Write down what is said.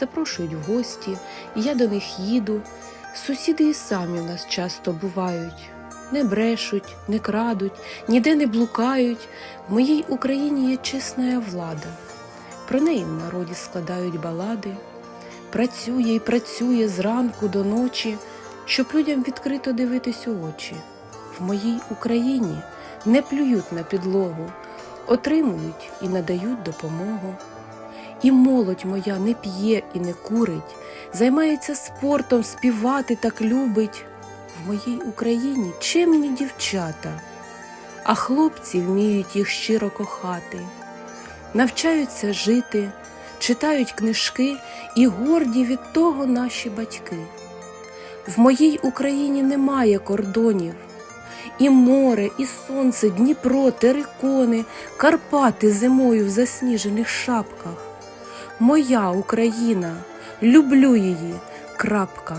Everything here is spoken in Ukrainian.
запрошують в гості, я до них їду. Сусіди і самі в нас часто бувають, не брешуть, не крадуть, ніде не блукають. В моїй Україні є чесна влада. Про неї в народі складають балади. Працює і працює зранку до ночі, щоб людям відкрито дивитись у очі. В моїй Україні не плюють на підлогу, отримують і надають допомогу. І молодь моя не п'є і не курить, займається спортом, співати так любить. В моїй Україні чимні дівчата, а хлопці вміють їх щиро кохати, навчаються жити, читають книжки і горді від того наші батьки. В моїй Україні немає кордонів, і море, і сонце, Дніпро, терикони, Карпати зимою в засніжених шапках. Моя Україна, люблю її. Крапка.